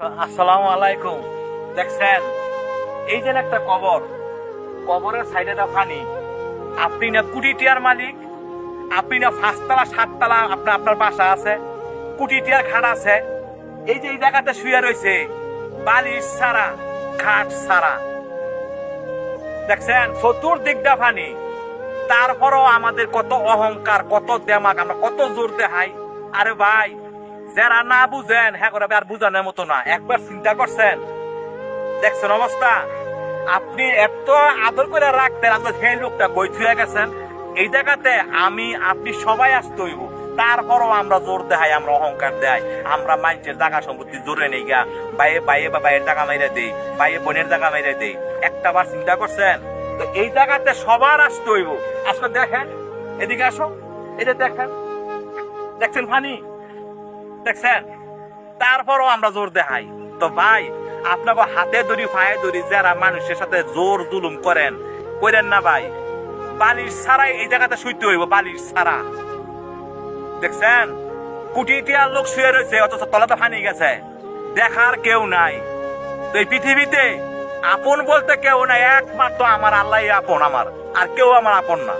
আসসালামু আলাইকুম। দেখছেন? এই যে একটা কবর। কবরের সাইডে একটা পানি আপনি না কুড়ি টিয়ার মালিক, আপনি না পাঁচতলা, সাততলা আপনার আপনার বাসা আছে, কুটি টিয়ার খাট আছে। এই যে এই জায়গাতে শুয়ে রয়েছে, বালিশ সারা খাট সারা দেখছেন? চতুর্দিকটা পানি তারপরও আমাদের কত অহংকার, কত দেমাগ আমরা কত জোর দেখাই আরে ভাই যারা না বুঝেন হ্যাঁ করে আর বুঝানোর মতো না। একবার চিন্তা করছেন? দেখছেন অবস্থা? আপনি এত আদর করে রাখতেন আপনার সেই লোকটা বই থুয়ে গেছেন, এই জায়গাতে আমি, আপনি সবাই আসতে হইব। তারপরও আমরা জোর দেখাই আমরা অহংকার দেয় আমরা মানুষের জায়গা সম্পত্তি জোরে নেই গা। বাইয়ে বাইয়ে বা বাইয়ের জায়গা মাইরে দেই বাইয়ে বোনের জায়গা মাইরে দেই। একটা বার চিন্তা করছেন? তো এই জায়গাতে সবার আসতে হইব। আজকে দেখেন, এদিকে আসো, এটা দেখেন। দেখছেন ফানি? দেখছেন? তারপরও আমরা জোর দেখাই। তো ভাই, আপনাকে হাতে ধরি, পায়ে ধরি, যারা মানুষের সাথে জোর জুলুম করেন করেন না ভাই বালিশ ছাড়াই এই জায়গাতে শুইতে হইব বালিশ ছাড়া। দেখছেন? কোটি টিয়ার লোক শুয়ে রয়েছে, অথচ তলাতে ফানি গেছে। দেখার কেউ নাই। তো এই পৃথিবীতে আপন বলতে কেউ নাই, একমাত্র আমার আল্লাহ আপন আমার, আর কেউ আমার আপন না।